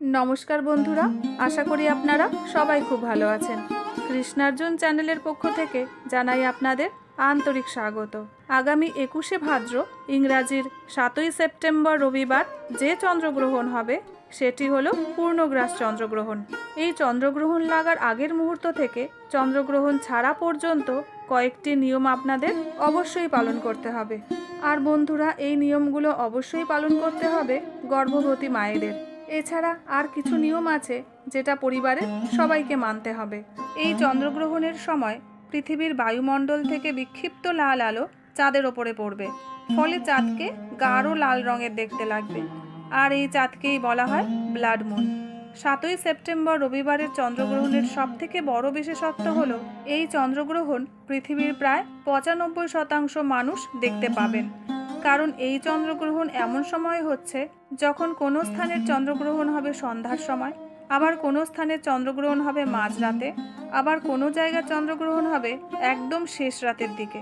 নমস্কার বন্ধুরা, আশা করি আপনারা সবাই খুব ভালো আছেন। কৃষ্ণার্জুন চ্যানেলের পক্ষ থেকে জানাই আপনাদের আন্তরিক স্বাগত। আগামী একুশে ভাদ্র, ইংরাজির সাতই সেপ্টেম্বর রবিবার যে চন্দ্রগ্রহণ হবে, সেটি হলো পূর্ণগ্রাস চন্দ্রগ্রহণ। এই চন্দ্রগ্রহণ লাগার আগের মুহূর্ত থেকে চন্দ্রগ্রহণ ছাড়া পর্যন্ত কয়েকটি নিয়ম আপনাদের অবশ্যই পালন করতে হবে। আর বন্ধুরা, এই নিয়মগুলো অবশ্যই পালন করতে হবে গর্ভবতী মায়েদের। এছাড়া আর কিছু নিয়ম আছে যেটা পরিবারের সবাইকে মানতে হবে। এই চন্দ্রগ্রহণের সময় পৃথিবীর বায়ুমণ্ডল থেকে বিক্ষিপ্ত লাল আলো চাঁদের ওপরে পড়বে। ফলে চাঁদকে গাঢ় লাল রঙের দেখতে লাগবে। আর এই চাঁদকেই বলা হয় ব্লাড মুন। সাতই সেপ্টেম্বর রবিবারের চন্দ্রগ্রহণের সবথেকে বড় বিশেষত্ব হলো, এই চন্দ্রগ্রহণ পৃথিবীর প্রায় পঁচানব্বই শতাংশ মানুষ দেখতে পাবেন। কারণ এই চন্দ্রগ্রহণ এমন সময় হচ্ছে যখন কোনো স্থানের চন্দ্রগ্রহণ হবে সন্ধ্যার সময়, আবার কোনো স্থানের চন্দ্রগ্রহণ হবে মাঝরাতে, আবার কোনো জায়গায় চন্দ্রগ্রহণ হবে একদম শেষ রাতের দিকে।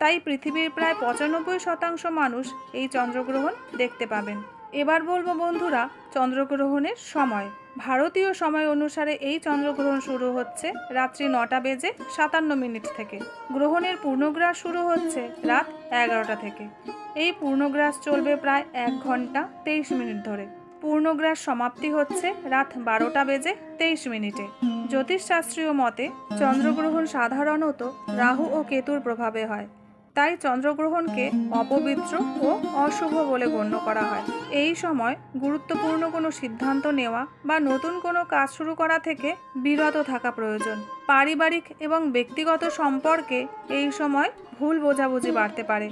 তাই পৃথিবীর প্রায় পঁচানব্বই শতাংশ মানুষ এই চন্দ্রগ্রহণ দেখতে পাবেন। এবার বলব বন্ধুরা, চন্দ্রগ্রহণের সময়। ভারতীয় সময় অনুসারে এই চন্দ্রগ্রহণ শুরু হচ্ছে রাত্রি নটা বেজে সাতান্ন মিনিট থেকে। গ্রহণের পূর্ণগ্রাস শুরু হচ্ছে রাত এগারোটা থেকে। এই পূর্ণগ্রাস চলবে প্রায় এক ঘণ্টা তেইশ মিনিট ধরে। পূর্ণগ্রাস সমাপ্তি হচ্ছে রাত বারোটা বেজে তেইশ মিনিটে। জ্যোতিষশাস্ত্রীয় মতে, চন্দ্রগ্রহণ সাধারণত রাহু ও কেতুর প্রভাবে হয়। তাই চন্দ্রগ্রহণকে অপবিত্র ও অশুভ বলে গণ্য করা হয়। এই সময় গুরুত্বপূর্ণ কোনো সিদ্ধান্ত নেওয়া বা নতুন কোনো কাজ শুরু করা থেকে বিরত থাকা প্রয়োজন। পারিবারিক এবং ব্যক্তিগত সম্পর্কে এই সময় ভুল বোঝাবুঝি বাড়তে পারে।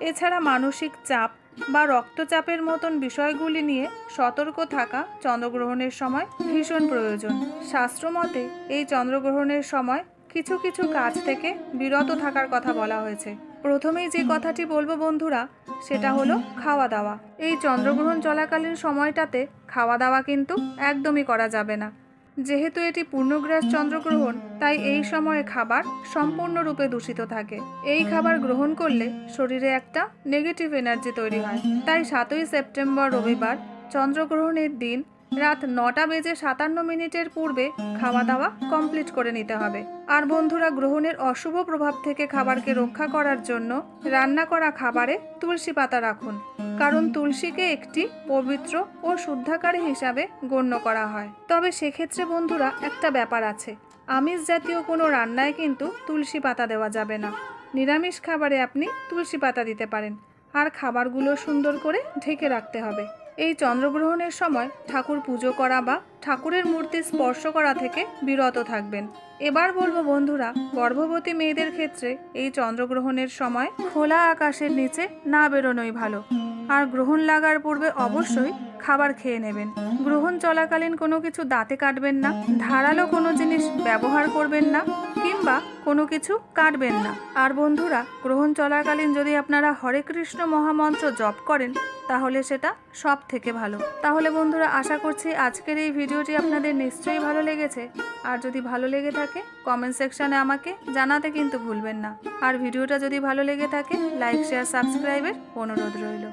এছাড়া মানসিক চাপ বা রক্তচাপের মতন বিষয়গুলি নিয়ে সতর্ক থাকা চন্দ্রগ্রহণের সময় ভীষণ প্রয়োজন। শাস্ত্রমতে, এই চন্দ্রগ্রহণের সময় কিছু কিছু কাজ থেকে বিরত থাকার কথা বলা হয়েছে। প্রথমেই যে কথাটি বলব বন্ধুরা, সেটা হলো খাওয়া দাওয়া এই চন্দ্রগ্রহণ চলাকালীন সময়টাতে খাওয়া দাওয়া কিন্তু একদমই করা যাবে না। যেহেতু এটি পূর্ণগ্রাস চন্দ্রগ্রহণ, তাই এই সময়ে খাবার সম্পূর্ণরূপে দূষিত থাকে। এই খাবার গ্রহণ করলে শরীরে একটা নেগেটিভ এনার্জি তৈরি হয়। তাই সাতই সেপ্টেম্বর রবিবার চন্দ্রগ্রহণের দিন রাত নটা বেজে সাতান্ন মিনিটের পূর্বে খাওয়া দাওয়া কমপ্লিট করে নিতে হবে। আর বন্ধুরা, গ্রহণের অশুভ প্রভাব থেকে খাবারকে রক্ষা করার জন্য রান্না করা খাবারে তুলসী পাতা রাখুন। কারণ তুলসীকে একটি পবিত্র ও শুদ্ধাকারী হিসাবে গণ্য করা হয়। তবে সেক্ষেত্রে বন্ধুরা, একটা ব্যাপার আছে। আমিষ জাতীয় কোনো রান্নায় কিন্তু তুলসী পাতা দেওয়া যাবে না। নিরামিষ খাবারে আপনি তুলসী পাতা দিতে পারেন। আর খাবারগুলো সুন্দর করে ঢেকে রাখতে হবে। এই চন্দ্রগ্রহণের সময় ঠাকুর পুজো করা বা ঠাকুরের মূর্তি স্পর্শ করা থেকে বিরত থাকবেন। এবার বলব বন্ধুরা, গর্ভবতী মেয়েদের ক্ষেত্রে এই চন্দ্রগ্রহণের সময় খোলা আকাশের নিচে না বেরোনোই ভালো। আর গ্রহণ লাগার পূর্বে অবশ্যই খাবার খেয়ে নেবেন। গ্রহণ চলাকালীন কোনো কিছু দাঁতে কাটবেন না, ধারালো কোনো জিনিস ব্যবহার করবেন না। কিংবা কোনো কিছু কাটবেন না। আর বন্ধুরা, গ্রহণ চলাকালীন যদি আপনারা হরে কৃষ্ণ মহামন্ত্র জপ করেন, তাহলে সেটা সব থেকে ভালো। তাহলে বন্ধুরা, আশা করছি আজকের এই ভিডিওটি আপনাদের নিশ্চয়ই ভালো লেগেছে। আর যদি ভালো লেগে থাকে কমেন্ট সেকশানে আমাকে জানাতে কিন্তু ভুলবেন না। আর ভিডিওটা যদি ভালো লেগে থাকে লাইক শেয়ার সাবস্ক্রাইবের অনুরোধ রইল।